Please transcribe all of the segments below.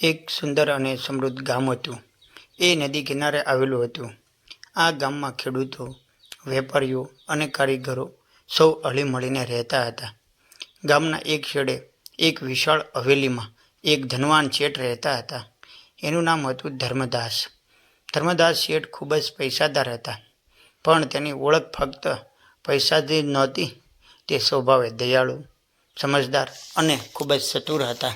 એક સુંદર અને સમૃદ્ધ ગામ હતું. એ નદી કિનારે આવેલું હતું. આ ગામમાં ખેડૂતો, વેપારીઓ અને કારીગરો સૌ હળી મળીને રહેતા હતા. ગામના એક છેડે એક વિશાળ હવેલીમાં એક ધનવાન શેઠ રહેતા હતા. એનું નામ હતું ધર્મદાસ. ધર્મદાસ શેઠ ખૂબ જ પૈસાદાર હતા, પણ તેની ઓળખ ફક્ત પૈસાથી જ નહોતી, તે સ્વભાવે દયાળુ, સમજદાર અને ખૂબ જ ચતુર હતા.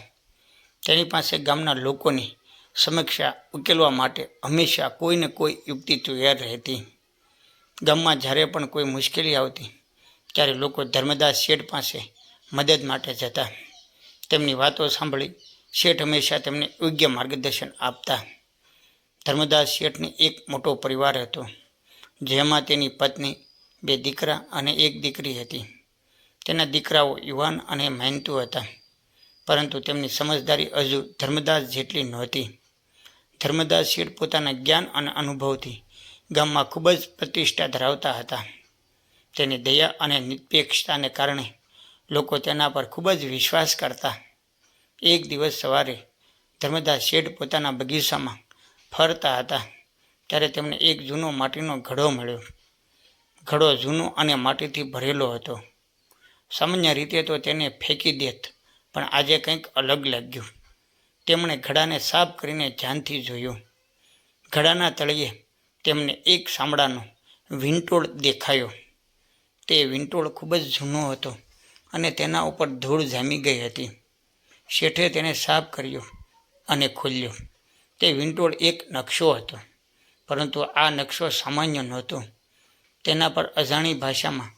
તેની પાસે ગામના લોકોની સમીક્ષા ઉકેલવા માટે હંમેશા કોઈને કોઈ યુક્તિ તૈયાર રહેતી. ગામમાં જ્યારે પણ કોઈ મુશ્કેલી આવતી, ત્યારે લોકો ધર્મદાસ શેઠ પાસે મદદ માટે જતા. તેમની વાતો સાંભળી શેઠ હંમેશા તેમને યોગ્ય માર્ગદર્શન આપતા. ધર્મદાસ શેઠને એક મોટો પરિવાર હતો, જેમાં તેની પત્ની, બે દીકરા અને એક દીકરી હતી. તેના દીકરાઓ યુવાન અને મહેનતુ હતા. પરંતુ તેમની સમજદારી હજુ ધર્મદાસ જેટલી નહોતી. ધર્મદાસ શેઠ પોતાના જ્ઞાન અને અનુભવથી ગામમાં ખૂબ જ પ્રતિષ્ઠા ધરાવતા હતા. તેની દયા અને નિરપેક્ષતાને કારણે લોકો તેના પર ખૂબ જ વિશ્વાસ કરતા. એક દિવસ સવારે ધર્મદાસ શેઠ પોતાના બગીચામાં ફરતા હતા, ત્યારે તેમને એક જૂનો માટીનો ઘડો મળ્યો. ઘડો જૂનો અને માટીથી ભરેલો હતો. સામાન્ય રીતે તો તેને ફેંકી દેત પણ આજે કંઈક અલગ લાગ્યું. તેમણે ઘડાને સાફ કરીને ધ્યાનથી જોયું. ઘડાના તળિયે તેમને એક સામડાનો વિંટોળ દેખાયો. તે વિંટોળ ખૂબ જ જૂનો હતો અને તેના ઉપર ધૂળ જામી ગઈ હતી. શેઠે તેને સાફ કર્યો અને ખોલ્યો. તે વિંટોળ એક નકશો હતો, પરંતુ આ નકશો સામાન્ય નહોતો. તેના પર અજાણી ભાષામાં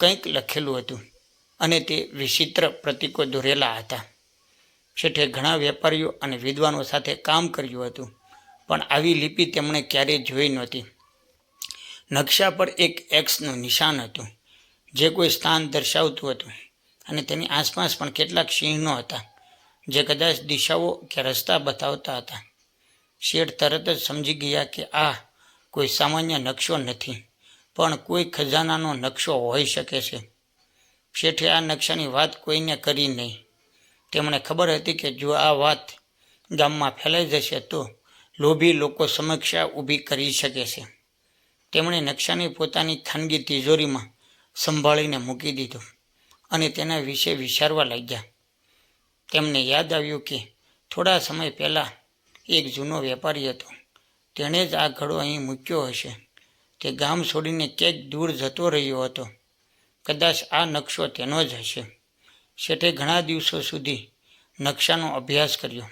કંઈક લખેલું હતું. અને તે વિચિત્ર પ્રતીકો દોરેલા હતા. શેઠે ઘણા વેપારીઓ અને વિદ્વાનો સાથે કામ કર્યું હતું, પણ આવી લિપિ તેમણે ક્યારેય જોઈ નહોતી. નકશા પર એક એક્સનું નિશાન હતું, જે કોઈ સ્થાન દર્શાવતું હતું, અને તેની આસપાસ પણ કેટલાક સિંહનો હતા, જે કદાચ દિશાઓ કે રસ્તા બતાવતા હતા. શેઠ તરત જ સમજી ગયા કે આ કોઈ સામાન્ય નકશો નથી, પણ કોઈ ખજાનાનો નકશો હોઈ શકે છે. શેઠે આ નકશાની વાત કોઈને કરી નહીં. તેમણે ખબર હતી કે જો આ વાત ગામમાં ફેલાઈ જશે તો લોભી લોકો સમક્ષા ઊભી કરી શકે છે. તેમણે નકશાને પોતાની ખાનગી તિજોરીમાં સંભાળીને મૂકી દીધો અને તેના વિશે વિચારવા લાગ્યા. તેમને યાદ આવ્યું કે થોડા સમય પહેલાં એક જૂનો વેપારી હતો. તેણે જ આ ઘડો અહીં મૂક્યો હશે. તે ગામ છોડીને ક્યાંક દૂર જતો રહ્યો હતો. કદાચ આ નકશો તેનો જ હશે. શેઠે ઘણા દિવસો સુધી નકશાનો અભ્યાસ કર્યો.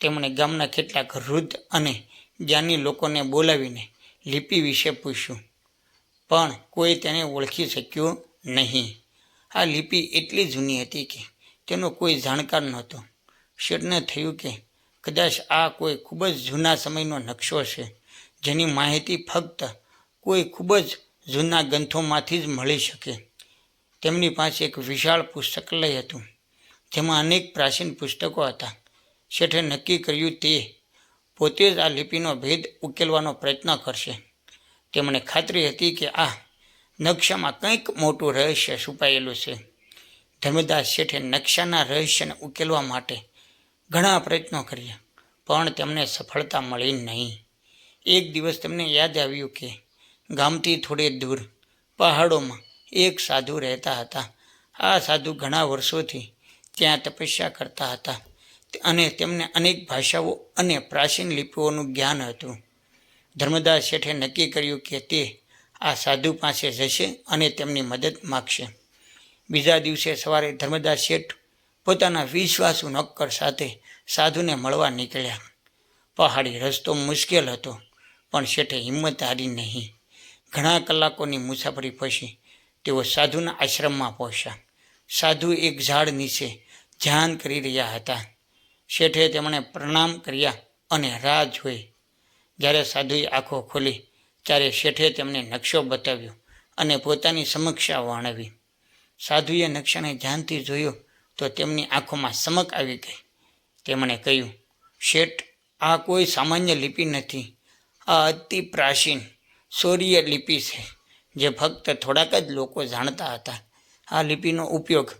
તેમણે ગામના કેટલાક વૃદ્ધ અને જ્ઞાની લોકોને બોલાવીને લિપિ વિશે પૂછ્યું. પણ કોઈ તેને ઓળખી શક્યું નહીં. આ લિપિ એટલી જૂની હતી કે તેનો કોઈ જાણકાર નહોતો. શેઠને થયું કે કદાચ આ કોઈ ખૂબ જ જૂના સમયનો નકશો છે, જેની માહિતી ફક્ત કોઈ ખૂબ જ જૂના ગ્રંથોમાંથી જ મળી શકે. તેમની પાસે એક વિશાળ પુસ્તકાલય હતું. જેમાં અનેક પ્રાચીન પુસ્તકો હતા. શેઠે નક્કી કર્યું તે પોતે જ આ લિપિનો ભેદ ઉકેલવાનો પ્રયત્ન કરશે. તેમણે ખાતરી હતી કે આ નકશામાં કંઈક મોટું રહસ્ય છુપાયેલું છે. ધર્મદાસ શેઠે નકશાના રહસ્યને ઉકેલવા માટે ઘણા પ્રયત્નો કર્યા, પણ તેમને સફળતા મળી નહીં. એક દિવસ તેમને યાદ આવ્યું કે ગામથી થોડે દૂર, પહાડોમાં એક સાધુ રહેતા હતા. આ સાધુ ઘણા વર્ષોથી ત્યાં તપસ્યા કરતા હતા અને તેમને અનેક ભાષાઓ અને પ્રાચીન લિપિઓનું જ્ઞાન હતું. ધર્મદાસ શેઠે નક્કી કર્યું કે તે આ સાધુ પાસે જશે અને તેમની મદદ માગશે. બીજા દિવસે સવારે ધર્મદાસ શેઠ પોતાના વિશ્વાસુ નક્કર સાથે સાધુને મળવા નીકળ્યા. પહાડી રસ્તો મુશ્કેલ હતો, પણ શેઠે હિંમત હારી નહીં. ઘણા કલાકોની મુસાફરી પછી તેઓ સાધુના આશ્રમમાં પહોંચ્યા. સાધુ એક ઝાડ નીચે ધ્યાન કરી રહ્યા હતા. શેઠે તેમણે પ્રણામ કર્યા અને રાહ જોઈ. જ્યારે સાધુએ આંખો ખોલી, ત્યારે શેઠે તેમને નકશો બતાવ્યો અને પોતાની સમક્ષા વર્ણવી. સાધુએ નકશાને ધ્યાનથી જોયો તો તેમની આંખોમાં સમક આવી ગઈ. તેમણે કહ્યું, શેઠ, આ કોઈ સામાન્ય લિપિ નથી. આ અતિ પ્રાચીન સૌર્ય લિપિ છે. જે ફક્ત થોડાક જ લોકો જાણતા હતા. આ લિપિનો ઉપયોગ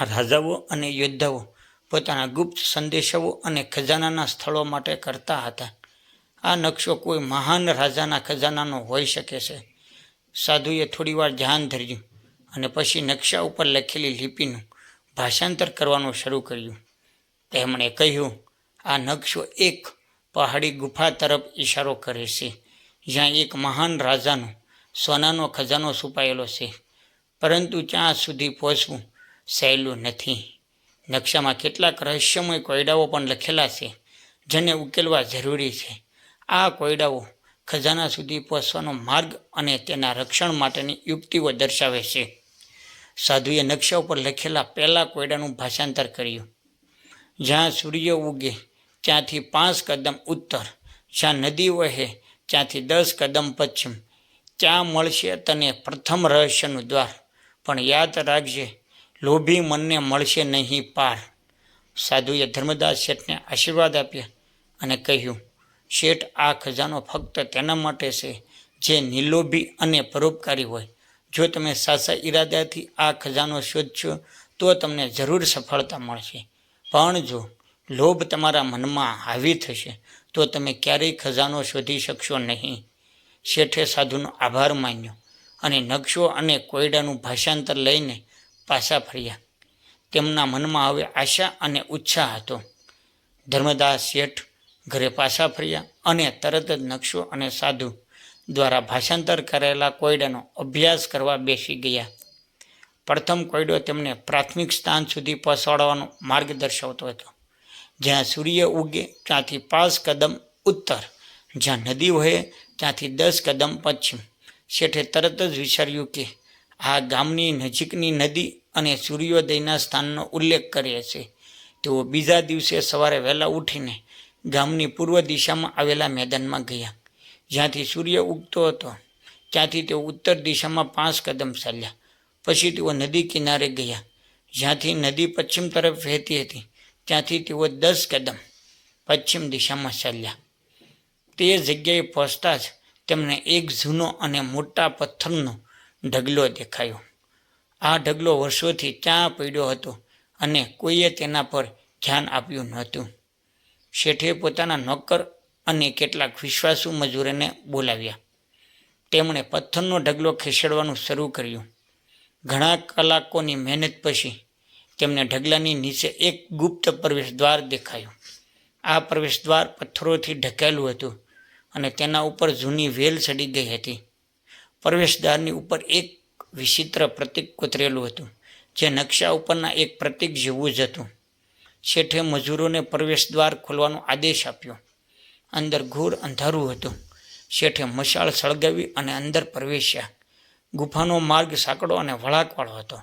રાજાઓ અને યોદ્ધાઓ પોતાના ગુપ્ત સંદેશાઓ અને ખજાનાના સ્થળો માટે કરતા હતા. આ નકશો કોઈ મહાન રાજાના ખજાનાનો હોઈ શકે છે. સાધુએ થોડીવાર ધ્યાન ધર્યું અને પછી નકશા ઉપર લખેલી લિપિનું ભાષાંતર કરવાનું શરૂ કર્યું. તેમણે કહ્યું, આ નકશો એક પહાડી ગુફા તરફ ઇશારો કરે છે, જ્યાં એક મહાન રાજાનો સોનાનો ખજાનો છુપાયેલો છે. પરંતુ ત્યાં સુધી પહોંચવું સહેલું નથી. નકશામાં કેટલાક રહસ્યમય કોયડાઓ પણ લખેલા છે, જેને ઉકેલવા જરૂરી છે. આ કોયડાઓ ખજાના સુધી પહોંચવાનો માર્ગ અને તેના રક્ષણ માટેની યુક્તિઓ દર્શાવે છે. સાધુએ નકશા ઉપર લખેલા પહેલા કોયડાનું ભાષાંતર કર્યું. જ્યાં સૂર્ય ઉગે, ત્યાંથી પાંચ કદમ ઉત્તર. જ્યાં નદી વહે, ત્યાંથી દસ કદમ પશ્ચિમ. ત્યાં મળશે તને પ્રથમ રહસ્યનું દ્વાર? પણ યાદ રાખજે, લોભી મનને મળશે નહીં પાર. સાધુએ ધર્મદાસ શેઠને આશીર્વાદ આપ્યા અને કહ્યું, શેઠ, આ ખજાનો ફક્ત તેના માટે છે, જે નિલોભી અને પરોપકારી હોય. જો તમે સાચા ઈરાદાથી આ ખજાનો શોધશો, તો તમને જરૂર સફળતા મળશે. પણ જો લોભ તમારા મનમાં હાવી થશે, તો તમે ક્યારેય ખજાનો શોધી શકશો નહીં. શેઠે સાધુનો આભાર માન્યો અને નકશો અને કોયડાનું ભાષાંતર લઈને પાછા ફર્યા. તેમના મનમાં હવે આશા અને ઉત્સાહ હતો. ધર્મદાસ શેઠ ઘરે પાછા ફર્યા અને તરત જ નકશો અને સાધુ દ્વારા ભાષાંતર કરેલા કોયડાનો અભ્યાસ કરવા બેસી ગયા. પ્રથમ કોયડો તેમને પ્રાથમિક સ્થાન સુધી પહોંચાડવાનો માર્ગ દર્શાવતો હતો. જ્યાં સૂર્ય ઉગે ત્યાંથી પાંચ કદમ ઉત્તર, જ્યાં નદી વહે ત્યાંથી દસ કદમ પશ્ચિમ. શેઠે તરત જ વિચાર્યું કે આ ગામની નજીકની નદી અને સૂર્યોદયના સ્થાનનો ઉલ્લેખ કરે છે. તેઓ બીજા દિવસે સવારે વહેલા ઉઠીને ગામની પૂર્વ દિશામાં આવેલા મેદાનમાં ગયા. જ્યાંથી સૂર્ય ઉગતો હતો, ત્યાંથી તેઓ ઉત્તર દિશામાં પાંચ કદમ ચાલ્યા. પછી તેઓ નદી કિનારે ગયા. જ્યાંથી નદી પશ્ચિમ તરફ વહેતી હતી, ત્યાંથી તેઓ દસ કદમ પશ્ચિમ દિશામાં ચાલ્યા. તે જગ્યાએ પહોંચતા જ તેમને એક જૂનો અને મોટા પથ્થરનો ઢગલો દેખાયો. આ ઢગલો વર્ષોથી ત્યાં પડ્યો હતો અને કોઈએ તેના પર ધ્યાન આપ્યું નહોતું. શેઠે પોતાના નોકર અને કેટલાક વિશ્વાસુ મજૂરોને બોલાવ્યા. તેમણે પથ્થરનો ઢગલો ખસેડવાનું શરૂ કર્યું. ઘણા કલાકોની મહેનત પછી તેમને ઢગલાની નીચે એક ગુપ્ત પ્રવેશદ્વાર દેખાયું. આ પ્રવેશદ્વાર પથ્થરોથી ઢકેલું હતું. અને તેના ઉપર જૂની વેલ ચડી ગઈ હતી. પ્રવેશદ્વારની ઉપર એક વિચિત્ર પ્રતીક કોતરેલું હતું, જે નકશા ઉપરના એક પ્રતીક જેવું જ હતું. શેઠે મજૂરોને પ્રવેશદ્વાર ખોલવાનો આદેશ આપ્યો. અંદર ઘોર અંધારું હતું. શેઠે મશાળ સળગાવી અને અંદર પ્રવેશ્યા. ગુફાનો માર્ગ સાંકડો અને વળાંકવાળો હતો.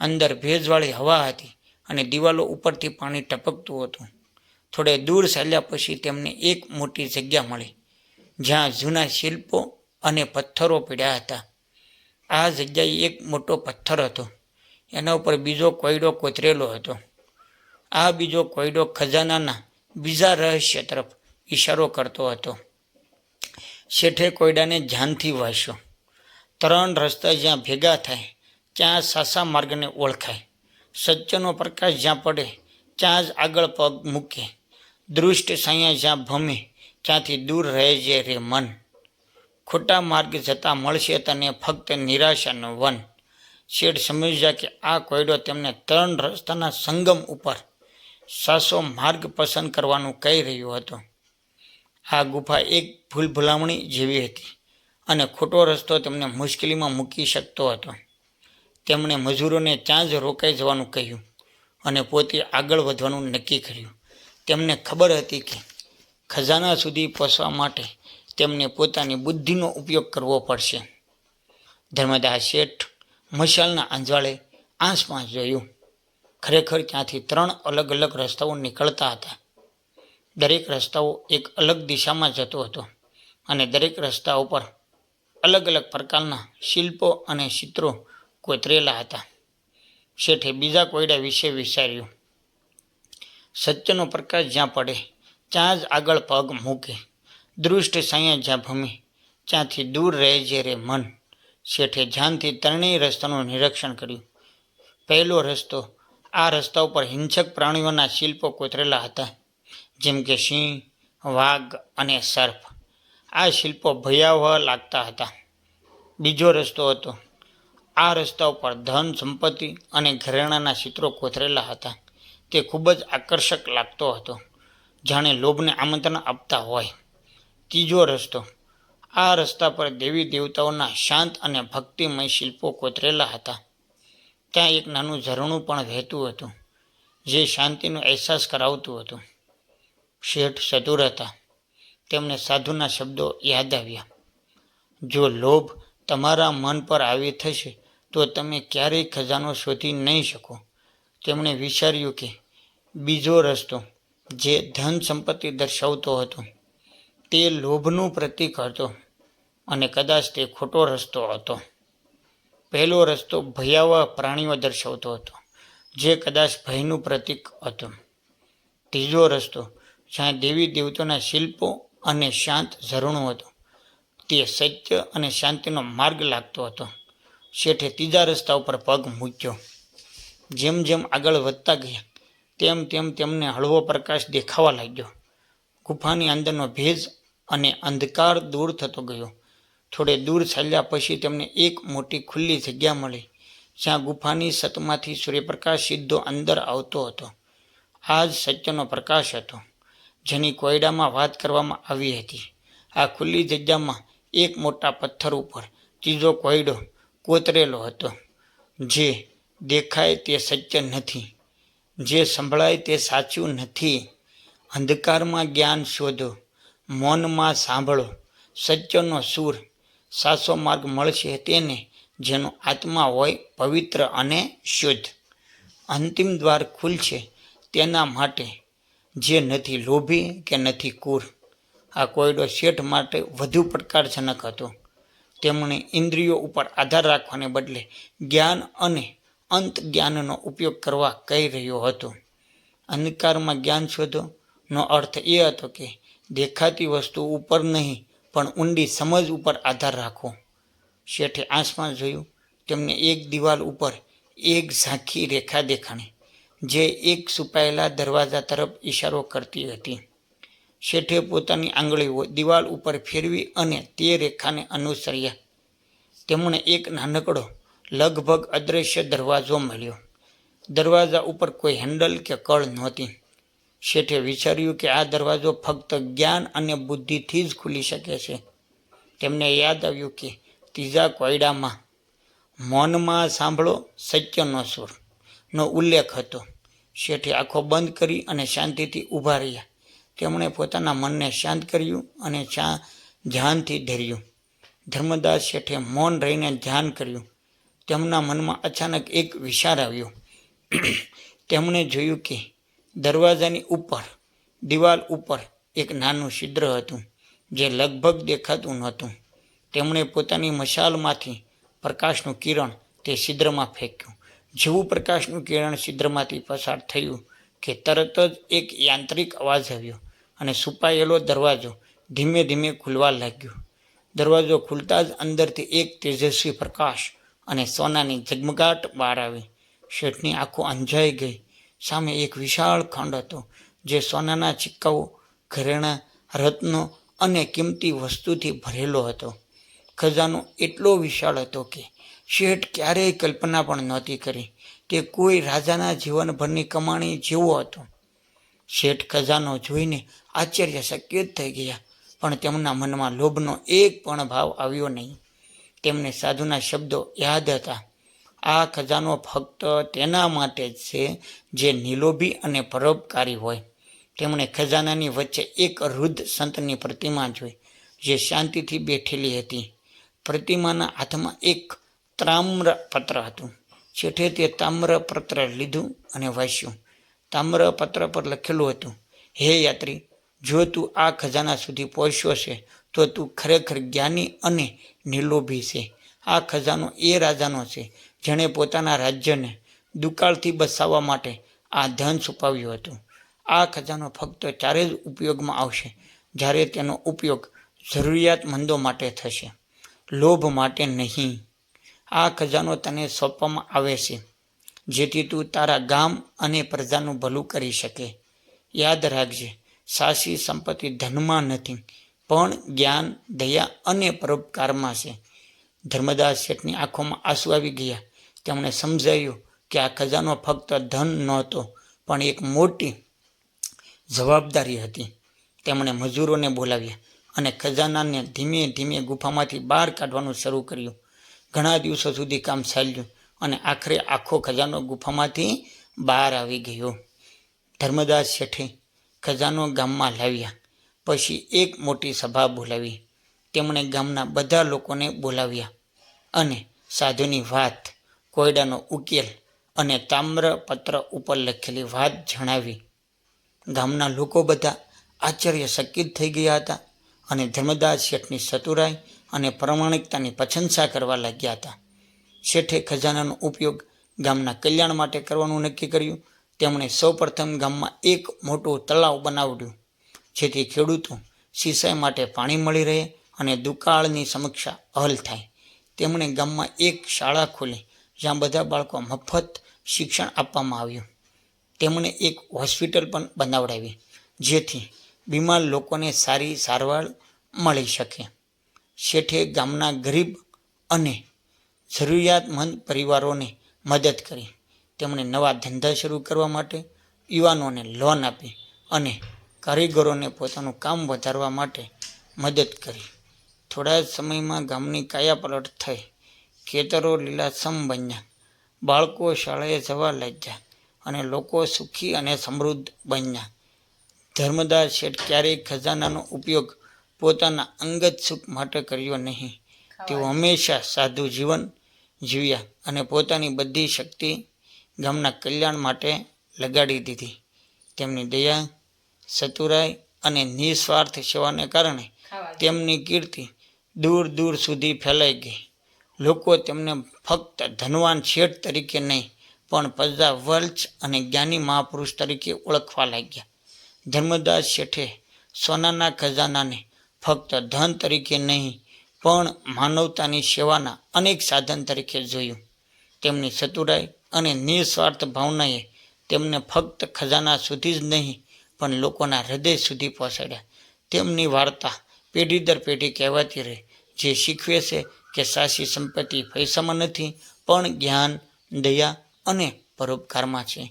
અંદર ભેજવાળી હવા હતી અને દિવાલો ઉપરથી પાણી ટપકતું હતું. થોડે દૂર ચાલ્યા પછી તેમને એક મોટી જગ્યા મળી. જ્યાં જૂના શિલ્પો અને પથ્થરો પડ્યા હતા. આ જગ્યાએ એક મોટો પથ્થર હતો. એના ઉપર બીજો કોયડો કોતરેલો હતો. આ બીજો કોયડો ખજાનાના બીજા રહસ્ય તરફ ઈશારો કરતો હતો. શેઠે કોયડાને ધ્યાનથી વાંચ્યો. ત્રણ રસ્તા જ્યાં ભેગા થાય, ત્યાં સાસા માર્ગને ઓળખાય. સચ્ચનો પ્રકાશ જ્યાં પડે, ત્યાં જ આગળ પગ મૂકે. દૃષ્ટ સાયા જ્યાં ભમે ત્યાંથી દૂર રહે જે રે મન. ખોટા માર્ગ જતાં મળશે તને ફક્ત નિરાશાનું વન. શેઠ સમજ્યા કે આ કોયડો તેમને ત્રણ રસ્તાના સંગમ ઉપર સાસો માર્ગ પસંદ કરવાનું કહી રહ્યું હતું. આ ગુફા એક ભૂલ ભૂલામણી જેવી હતી અને ખોટો રસ્તો તેમને મુશ્કેલીમાં મૂકી શકતો હતો. તેમણે મજૂરોને ત્યાં જ રોકાઈ જવાનું કહ્યું અને પોતે આગળ વધવાનું નક્કી કર્યું. તેમને ખબર હતી કે ખજાના સુધી પહોંચવા માટે તેમને પોતાની બુદ્ધિનો ઉપયોગ કરવો પડશે. ધર્મદાસ શેઠ મશાલના આંજવાળે આસપાસ જોયું ખરેખર ત્યાંથી ત્રણ અલગ અલગ રસ્તાઓ નીકળતા હતા. દરેક રસ્તાઓ એક અલગ દિશામાં જતો હતો અને દરેક રસ્તા ઉપર અલગ અલગ પ્રકારના શિલ્પો અને ચિત્રો કોતરેલા હતા. શેઠે બીજા કોયડા વિશે વિચાર્યું. સત્યનો પ્રકાશ જ્યાં પડે ત્યાં જ આગળ પગ મૂકે. દૃષ્ટ સંયજા ભમે. ત્યાંથી દૂર રહે જે રે મન. શેઠે ધ્યાનથી ત્રણેય રસ્તાનું નિરીક્ષણ કર્યું. પહેલો રસ્તો, આ રસ્તા ઉપર હિંસક પ્રાણીઓના શિલ્પો કોતરેલા હતા. જેમ કે સિંહ, વાઘ અને સર્પ. આ શિલ્પો ભયાવહ લાગતા હતા. બીજો રસ્તો હતો. આ રસ્તા ઉપર ધન, સંપત્તિ અને ઘરેણાના ચિત્રો કોતરેલા હતા. તે ખૂબ જ આકર્ષક લાગતો હતો. જાણે લોભને આમંત્રણ આપતા હોય. ત્રીજો રસ્તો. આ રસ્તા પર દેવી દેવતાઓના શાંત અને ભક્તિમય શિલ્પો કોતરેલા હતા. ત્યાં એક નાનું ઝરણું પણ વહેતું હતું, જે શાંતિનો અહેસાસ કરાવતું હતું. શેઠ સતુર હતા. તેમને સાધુના શબ્દો યાદ આવ્યા. જો લોભ તમારા મન પર આવી થશે, તો તમે ક્યારેય ખજાનો શોધી નહીં શકો. તેમણે વિચાર્યું કે બીજો રસ્તો જે ધન સંપત્તિ દર્શાવતો હતો, તે લોભનું પ્રતીક હતો અને કદાચ તે ખોટો રસ્તો હતો. પહેલો રસ્તો ભયાવહ પ્રાણીઓ દર્શાવતો હતો, જે કદાચ ભયનું પ્રતીક હતું. ત્રીજો રસ્તો, જ્યાં દેવી દેવતાના શિલ્પો અને શાંત ઝરણું હતું, તે સત્ય અને શાંતિનો માર્ગ લાગતો હતો. શેઠે ત્રીજા રસ્તા ઉપર પગ મૂક્યો. જેમ જેમ આગળ વધતા ગયા તેમ તેમ તેમને હળવો પ્રકાશ દેખાવા લાગ્યો. ગુફાની અંદરનો ભેજ અને અંધકાર દૂર થતો ગયો. થોડે દૂર ચાલ્યા પછી તેમને એક મોટી ખુલ્લી જગ્યા મળી, જ્યાં ગુફાની સતમાંથી સૂર્યપ્રકાશ સીધો અંદર આવતો હતો. આ જ સત્યનો પ્રકાશ હતો, જેની કોયડામાં વાત કરવામાં આવી હતી. આ ખુલ્લી જગ્યામાં એક મોટા પથ્થર ઉપર ત્રીજો કોયડો કોતરેલો હતો, જે દેખાય તે સત્ય નથી. જે સંભળાય તે સાચું નથી. અંધકારમાં જ્ઞાન શોધો, મૌનમાં સાંભળો. સત્યનો સૂર સાચો માર્ગ મળશે તેને જેનો આત્મા હોય પવિત્ર અને શુદ્ધ. અંતિમ દ્વાર ખુલશે તેના માટે, જે નથી લોભી કે નથી કુર. આ કોયડો શેઠ માટે વધુ પડકારજનક હતો. તેમણે ઇન્દ્રિયો ઉપર આધાર રાખવાને બદલે જ્ઞાન અને અંત જ્ઞાનનો ઉપયોગ કરવા કહી રહ્યો હતો. અંધકારમાં જ્ઞાન શોધો નો અર્થ એ હતો કે દેખાતી વસ્તુ ઉપર નહીં, પણ ઊંડી સમજ ઉપર આધાર રાખો. શેઠે આસપાસ જોયું, તેમને એક દિવાલ ઉપર એક ઝાંખી રેખા દેખાણી, જે એક છુપાયેલા દરવાજા તરફ ઈશારો કરતી હતી. શેઠે પોતાની આંગળીઓ દિવાલ ઉપર ફેરવી અને તે રેખાને અનુસર્યા. તેમણે એક નાનકડો લગભગ અદૃશ્ય દરવાજો મળ્યો. દરવાજા ઉપર કોઈ હેન્ડલ કે કળ નહોતી. શેઠે વિચાર્યું કે આ દરવાજો ફક્ત જ્ઞાન અને બુદ્ધિથી જ ખુલી શકે છે. તેમને યાદ આવ્યું કે ત્રીજા કોયડામાં, મૌનમાં સાંભળો સત્યનો સુર નો ઉલ્લેખ હતો. શેઠે આંખો બંધ કરી અને શાંતિથી ઊભા રહ્યા. તેમણે પોતાના મનને શાંત કર્યું અને ધ્યાનથી ધર્યું. ધર્મદાસ શેઠે મૌન રહીને ધ્યાન કર્યું. તેમના મનમાં અચાનક એક વિચાર આવ્યો. તેમણે જોયું કે દરવાજાની ઉપર, દિવાલ ઉપર એક નાનું છિદ્ર હતું, જે લગભગ દેખાતું નહોતું. તેમણે પોતાની મશાલમાંથી પ્રકાશનું કિરણ તે છિદ્રમાં ફેંક્યું. જેવું પ્રકાશનું કિરણ છિદ્રમાંથી પસાર થયું કે તરત જ એક યાંત્રિક અવાજ આવ્યો અને છુપાયેલો દરવાજો ધીમે ધીમે ખુલવા લાગ્યો. દરવાજો ખુલતા જ અંદરથી એક તેજસ્વી પ્રકાશ અને સોનાની ઝગમગાટ બહાર આવી. શેઠની આંખો અંજાઈ ગઈ. સામે એક વિશાળ ખંડ હતો, જે સોનાના સિક્કાઓ ઘરેણાં, રત્નો અને કિંમતી વસ્તુથી ભરેલો હતો. ખજાનો એટલો વિશાળ હતો કે શેઠ ક્યારેય કલ્પના પણ નહોતી કરી તે કોઈ રાજાના જીવનભરની કમાણી જેવો હતો. શેઠ ખજાનો જોઈને આશ્ચર્ય શક્ય થઈ ગયા, પણ તેમના મનમાં લોભનો એક પણ ભાવ આવ્યો નહીં. તેમને સાધુના શબ્દો યાદ હતા. આ ખજાનો ફક્ત તેના માટે જ છે જે નિલોભી અને પરોપકારી હોય. તેમણે ખજાનાની વચ્ચે એક વૃદ્ધ સંતની પ્રતિમા જોઈ, જે શાંતિથી બેઠેલી હતી. પ્રતિમાના હાથમાં એક તામ્ર પત્ર હતું. છેઠે તે તામ્ર પત્ર લીધું અને વાંચ્યું. તામ્ર પત્ર પર લખેલું હતું, હે યાત્રી, જો તું આ ખજાના સુધી પહોંચ્યો છે તો તું ખરેખર જ્ઞાની અને નિર્લોભી છે. આ ખજાનો એ રાજાનો છે, જેણે પોતાના રાજ્યને દુકાળથી બસાવવા માટે આ ધન છુપાવ્યું હતું. આ ખજાનો ફક્ત ત્યારે જ ઉપયોગમાં આવશે, જ્યારે તેનો ઉપયોગ જરૂરિયાતમંદો માટે થશે. લોભ માટે નહીં. આ ખજાનો તને સોંપવામાં આવે છે, જેથી તું તારા ગામ અને પ્રજાનું ભલું કરી શકે. યાદ રાખજે સાચી સંપત્તિ ધનમાં નથી પણ જ્ઞાન, દયા અને પરોપકારમાં છે. ધર્મદાસ શેઠની આંખોમાં આંસુ આવી ગયા. તેમણે સમજાયું કે આ ખજાનો ફક્ત ધન નહોતો, પણ એક મોટી જવાબદારી હતી. તેમણે મજૂરોને બોલાવ્યા અને ખજાનાને ધીમે ધીમે ગુફામાંથી બહાર કાઢવાનું શરૂ કર્યું. ઘણા દિવસો સુધી કામ ચાલ્યું અને આખરે આખો ખજાનો ગુફામાંથી બહાર આવી ગયો. ધર્મદાસ શેઠે ખજાનો ગામમાં લાવ્યા. પછી એક મોટી સભા બોલાવી. તેમણે ગામના બધા લોકોને બોલાવ્યા અને સાધુની વાત, કોયડાનો ઉકેલ અને તામ્રપત્ર ઉપર લખેલી વાત જણાવી. ગામના લોકો બધા આશ્ચર્ય શકિત થઈ ગયા હતા અને ધર્મદાસ શેઠની ચતુરાઈ અને પ્રમાણિકતાની પ્રશંસા કરવા લાગ્યા હતા. શેઠે ખજાનાનો ઉપયોગ ગામના કલ્યાણ માટે કરવાનું નક્કી કર્યું. તેમણે સૌપ્રથમ ગામમાં એક મોટું તળાવ બનાવ્યું. જેથી ખેડૂતો સિંચાઈ માટે પાણી મળી રહે અને દુકાળની સમીક્ષા અહલ થાય. તેમણે ગામમાં એક શાળા ખોલી, જ્યાં બધા બાળકો મફત શિક્ષણ આપવામાં આવ્યું. તેમણે એક હોસ્પિટલ પણ બનાવડાવી, જેથી બીમાર લોકોને સારી સારવાર મળી શકે. શેઠે ગામના ગરીબ અને જરૂરિયાતમંદ પરિવારોને મદદ કરી. તેમણે નવા ધંધા શરૂ કરવા માટે યુવાનોને લોન આપી અને કારીગરોને પોતાનું કામ વધારવા માટે મદદ કરી. થોડા જ સમયમાં ગામની કાયાપલટ થઈ. ખેતરો લીલાછમ બન્યા. બાળકો શાળાએ જવા લાગ્યા અને લોકો સુખી અને સમૃદ્ધ બન્યા. ધર્મદાસ શેઠ ક્યારેય ખજાનાનો ઉપયોગ પોતાના અંગત સુખ માટે કર્યો નહીં. તેઓ હંમેશા સાધુ જીવન જીવ્યા અને પોતાની બધી શક્તિ ગામના કલ્યાણ માટે લગાડી દીધી. તેમની દયા ચતુરાઈ અને નિસ્વાર્થ સેવાને કારણે તેમની કીર્તિ દૂર દૂર સુધી ફેલાઈ ગઈ. લોકો તેમને ફક્ત ધનવાન શેઠ તરીકે નહીં પણ પ્રજા વલ્ચ અને જ્ઞાની મહાપુરુષ તરીકે ઓળખવા લાગ્યા. ધર્મદાસ શેઠે સોનાના ખજાનાને ફક્ત ધન તરીકે નહીં પણ માનવતાની સેવાના અનેક સાધન તરીકે જોયું. તેમની ચતુરાઈ અને નિસ્વાર્થ ભાવનાએ તેમને ફક્ત ખજાના સુધી જ નહીં પણ લોકોના હૃદય સુધી પહોંચાડ્યા. તેમની વાર્તા પેઢી દર પેઢી કહેવાતી રહે. જે શીખવે છે કે સાચી સંપત્તિ પૈસામાં નથી, પણ જ્ઞાન, દયા અને પરોપકારમાં છે.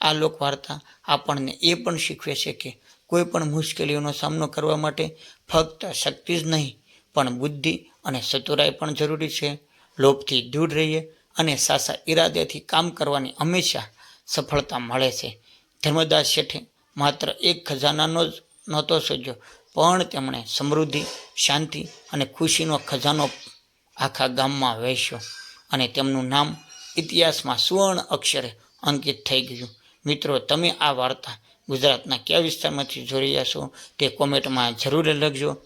આ લોકવાર્તા આપણને એ પણ શીખવે છે કે કોઈ પણ મુશ્કેલીઓનો સામનો કરવા માટે ફક્ત શક્તિ જ નહીં, પણ બુદ્ધિ અને ચતુરાઈ પણ જરૂરી છે. લોભથી દૂર રહીએ અને સાચા ઈરાદેથી કામ કરવાની હંમેશા સફળતા મળે છે. ધર્મદાસ શેઠે માત્ર એક ખજાનાનો જ નહોતો સજ્યો પણ તેમણે સમૃદ્ધિ, શાંતિ અને ખુશીનો ખજાનો આખા ગામમાં વહેંચ્યો અને તેમનું નામ ઇતિહાસમાં સુવર્ણ અક્ષરે અંકિત થઈ ગયું. મિત્રો, તમે આ વાર્તા ગુજરાતના કયા વિસ્તારમાંથી જોઈ રહ્યા છો તે કોમેન્ટમાં જરૂર લખજો.